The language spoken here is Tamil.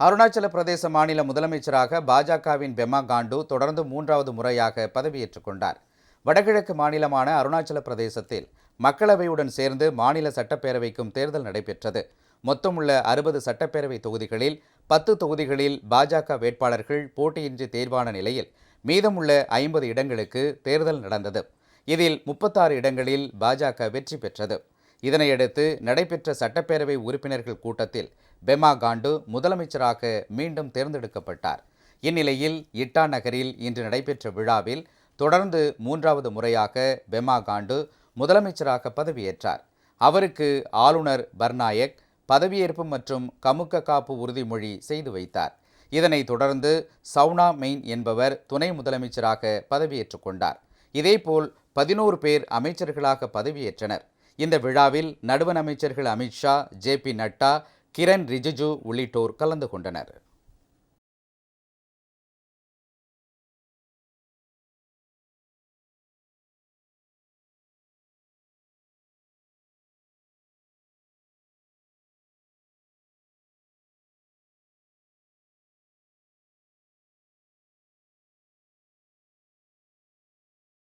அருணாச்சல பிரதேச மாநில முதலமைச்சராக பாஜகவின் பெமா காண்டு தொடர்ந்து மூன்றாவது முறையாக பதவியேற்றுக் கொண்டார். வடகிழக்கு மாநிலமான அருணாச்சல பிரதேசத்தில் மக்களவையுடன் சேர்ந்து மாநில சட்டப்பேரவைக்கும் தேர்தல் நடைபெற்றது. மொத்தமுள்ள அறுபது சட்டப்பேரவை தொகுதிகளில் பத்து தொகுதிகளில் பாஜக வேட்பாளர்கள் போட்டியின்றி தேர்வான நிலையில் மீதமுள்ள ஐம்பது இடங்களுக்கு தேர்தல் நடந்தது. இதில் முப்பத்தாறு இடங்களில் பாஜக வெற்றி பெற்றது. இதனையடுத்து நடைபெற்ற சட்டப்பேரவை உறுப்பினர்கள் கூட்டத்தில் பெமா காண்டு முதலமைச்சராக மீண்டும் தேர்ந்தெடுக்கப்பட்டார். இந்நிலையில் இட்டா நகரில் இன்று நடைபெற்ற விழாவில் தொடர்ந்து மூன்றாவது முறையாக பெமா காண்டு முதலமைச்சராக பதவியேற்றார். அவருக்கு ஆளுநர் பர்நாயக் பதவியேற்பு மற்றும் கமுக்க காப்பு உறுதிமொழி செய்து வைத்தார். இதனைத் தொடர்ந்து சவுனா மெயின் என்பவர் துணை முதலமைச்சராக பதவியேற்றுக் கொண்டார். இதேபோல் பதினோரு பேர் அமைச்சர்களாக பதவியேற்றனர். இந்த விழாவில் நடுவண் அமைச்சர்கள் அமித்ஷா ஜே பி நட்டா கிரண் ரிஜிஜு உள்ளிட்டோர் கலந்து கொண்டனர்.